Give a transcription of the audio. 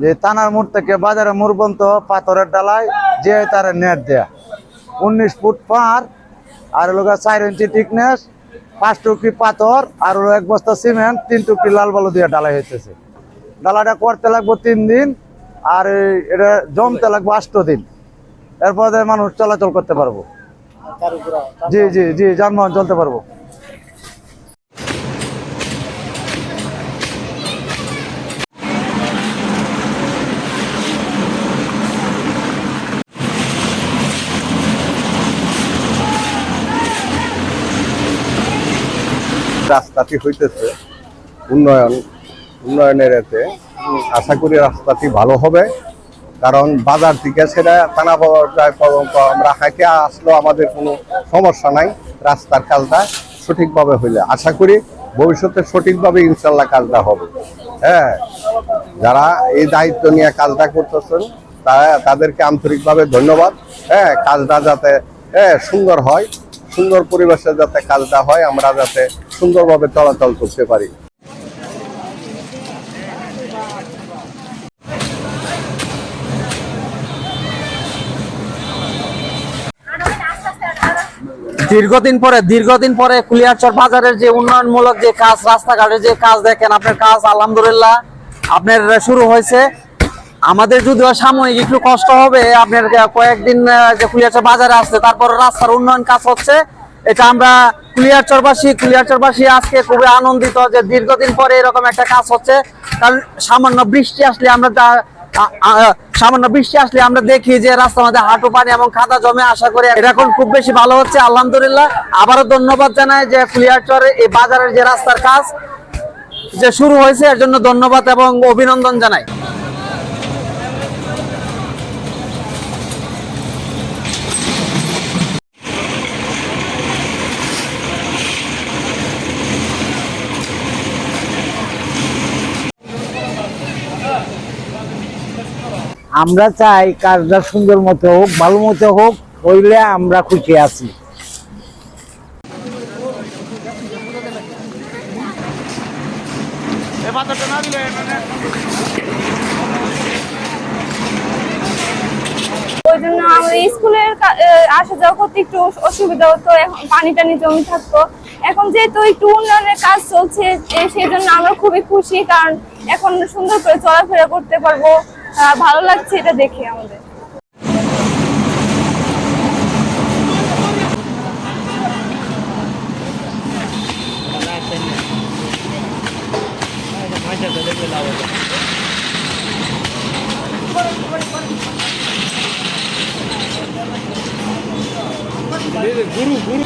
যে তানার মোড় থেকে বাজারের মোড় পর্যন্ত পাথরের ডালায় যে তার নেট দেয়া। উনিশ ফুট পার আর হলো চার ইঞ্চি থিকনেস পাঁচ টুকরি পাথর আর হলো এক বস্তা সিমেন্ট তিন টুকরি লাল বালু দিয়ে ডালাই হইতেছে। ডালাটা করতে লাগবো তিন দিন আর এটা জমতে লাগবো আষ্ট দিন। এরপরে মানুষ চলাচল করতে পারব। জি জি জি যানবাহন চলতে পারব। রাস্তাটি হইতেছে উন্নয়ন, উন্নয়নের এতে। আশা করি রাস্তাটি ভালো হবে, কারণ বাজার থেকে সেটা পর্যায় পর্যন্ত আমরা হাঁটে আসলেও আমাদের কোনো সমস্যা নাই রাস্তার কাজটা সঠিকভাবে হইলে। আশা করি ভবিষ্যতে সঠিকভাবে ইনশাল্লাহ কাজটা হবে। হ্যাঁ যারা এই দায়িত্ব নিয়ে কাজটা করতেছেন, তারা তাদেরকে আন্তরিকভাবে ধন্যবাদ। হ্যাঁ কাজটা যাতে হ্যাঁ সুন্দর হয়, সুন্দর পরিবেশে যাতে কাজটা হয়, আমরা যাতে সুন্দরভাবে চলাচল করতে পারি। দীর্ঘদিন পরে দীর্ঘদিন পরে কুলিয়ারচর বাজারের যে উন্নয়নমূলক যে কাজ, রাস্তাঘাটের যে কাজ দেখেন, আপনার কাজ আলহামদুলিল্লাহ আপনার শুরু হয়েছে। আমাদের যদিও সাময়িক একটু কষ্ট হবে, আপনার কয়েকদিন যে কুলিয়ারচর বাজারে আসছে, তারপর রাস্তার উন্নয়ন কাজ হচ্ছে। এটা আমরা কুলিয়ারচরবাসী কুলিয়ারচরবাসী আজকে খুবই আনন্দিত যে দীর্ঘদিন পরে এরকম একটা কাজ হচ্ছে। কারণ সামান্য বৃষ্টি আসলে আমরা যা- সামান্য বৃষ্টি আসলে আমরা দেখি যে রাস্তার মধ্যে হাঁটু পানি এবং কাদা জমে আশা করি এখন খুব বেশি ভালো হচ্ছে, আলহামদুলিল্লাহ। আবারও ধন্যবাদ জানাই যে কুলিয়ারচর এই বাজারের যে রাস্তার কাজ যে শুরু হয়েছে, এর জন্য ধন্যবাদ এবং অভিনন্দন জানাই। আমরা চাই কাজটা সুন্দর মতো হোক ভালো মতো হোক হইলে আমরা খুশি আছি। ওই জন্য আমাদের স্কুলের আসা যাওয়া করতে একটু অসুবিধা হতো এখন পানি টানি জমি থাকতো। এখন যেহেতু একটু উন্নয়নের কাজ চলছে সেই জন্য আমরা খুবই খুশি কারণ এখন সুন্দর করে চলাফেরা করতে পারব। ভালো লাগছে এটা দেখে আমাদের। গুরু গুরু।